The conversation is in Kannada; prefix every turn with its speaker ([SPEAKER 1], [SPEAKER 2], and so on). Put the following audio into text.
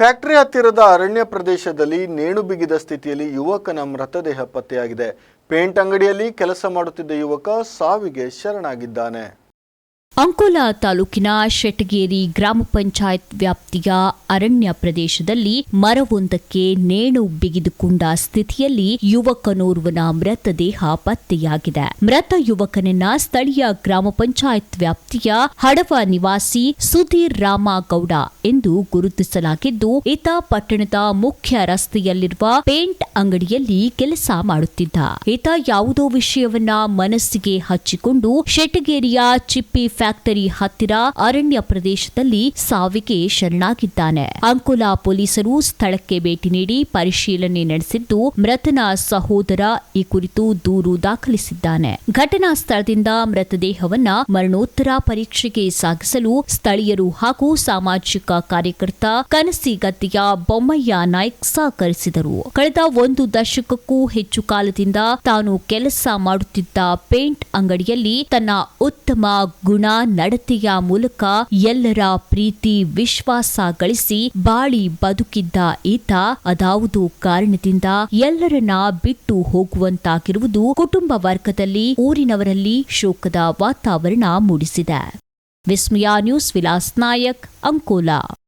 [SPEAKER 1] ಫ್ಯಾಕ್ಟರಿ ಹತ್ತಿರದ ಅರಣ್ಯ ಪ್ರದೇಶದಲ್ಲಿ ನೇಣು ಬಿಗಿದ ಸ್ಥಿತಿಯಲ್ಲಿ ಯುವಕನ ಮೃತದೇಹ ಪತ್ತೆಯಾಗಿದೆ. ಪೇಂಟ್ ಅಂಗಡಿಯಲ್ಲಿ ಕೆಲಸ ಮಾಡುತ್ತಿದ್ದ ಯುವಕ ಸಾವಿಗೆ ಶರಣಾಗಿದ್ದಾನೆ.
[SPEAKER 2] ಅಂಕೋಲಾ ತಾಲೂಕಿನ ಶೆಟಗೇರಿ ಗ್ರಾಮ ಪಂಚಾಯತ್ ವ್ಯಾಪ್ತಿಯ ಅರಣ್ಯ ಪ್ರದೇಶದಲ್ಲಿ ಮರವೊಂದಕ್ಕೆ ನೇಣು ಬಿಗಿದುಕೊಂಡ ಸ್ಥಿತಿಯಲ್ಲಿ ಯುವಕನೋರ್ವನ ಮೃತದೇಹ ಪತ್ತೆಯಾಗಿದೆ. ಮೃತ ಯುವಕನನ್ನ ಸ್ಥಳೀಯ ಗ್ರಾಮ ಪಂಚಾಯತ್ ವ್ಯಾಪ್ತಿಯ ಹಡವ ನಿವಾಸಿ ಸುಧೀರ್ ರಾಮಗೌಡ ಎಂದು ಗುರುತಿಸಲಾಗಿದ್ದು, ಈತ ಪಟ್ಟಣದ ಮುಖ್ಯ ರಸ್ತೆಯಲ್ಲಿರುವ ಪೇಂಟ್ ಅಂಗಡಿಯಲ್ಲಿ ಕೆಲಸ ಮಾಡುತ್ತಿದ್ದ. ಈತ ಯಾವುದೋ ವಿಷಯವನ್ನ ಮನಸ್ಸಿಗೆ ಹಚ್ಚಿಕೊಂಡು ಶೆಟಗೇರಿಯ ಚಿಪ್ಪಿ ಫ್ಯಾಕ್ಟರಿ ಹತ್ತಿರ ಅರಣ್ಯ ಪ್ರದೇಶದಲ್ಲಿ ಸಾವಿಗೆ ಶರಣಾಗಿದ್ದಾನೆ. ಅಂಕೋಲಾ ಪೊಲೀಸರು ಸ್ಥಳಕ್ಕೆ ಭೇಟಿ ನೀಡಿ ಪರಿಶೀಲನೆ ನಡೆಸಿದ್ದು ಮೃತನ ಸಹೋದರ ಈ ಕುರಿತು ದೂರು ದಾಖಲಿಸಿದ್ದಾನೆ. ಘಟನಾ ಸ್ಥಳದಿಂದ ಮೃತದೇಹವನ್ನ ಮರಣೋತ್ತರ ಪರೀಕ್ಷೆಗೆ ಸಾಗಿಸಲು ಸ್ಥಳೀಯರು ಹಾಗೂ ಸಾಮಾಜಿಕ ಕಾರ್ಯಕರ್ತ ಕನಸಿಗದ್ದೆಯ ಬೊಮ್ಮಯ್ಯ ನಾಯ್ಕ್ ಸಹಕರಿಸಿದರು. ಕಳೆದ ಒಂದು ದಶಕಕ್ಕೂ ಹೆಚ್ಚು ಕಾಲದಿಂದ ತಾನು ಕೆಲಸ ಮಾಡುತ್ತಿದ್ದ ಪೇಂಟ್ ಅಂಗಡಿಯಲ್ಲಿ ತನ್ನ ಉತ್ತಮ ಗುಣ ನಡತೆಯ ಮೂಲಕ ಎಲ್ಲರ ಪ್ರೀತಿ, ವಿಶ್ವಾಸ ಗಳಿಸಿ ಬಾಳಿ ಬದುಕಿದ್ದ ಈತ, ಅದಾವುದೋ ಕಾರಣದಿಂದ ಎಲ್ಲರನ್ನ ಬಿಟ್ಟು ಹೋಗುವಂತಾಗಿರುವುದು ಕುಟುಂಬ ವರ್ಗದಲ್ಲಿ, ಊರಿನವರಲ್ಲಿ ಶೋಕದ ವಾತಾವರಣ ಮೂಡಿಸಿದೆ. ವಿಸ್ಮಯ ನ್ಯೂಸ್ ವಿಲಾಸ್ ನಾಯಕ್, ಅಂಕೋಲಾ.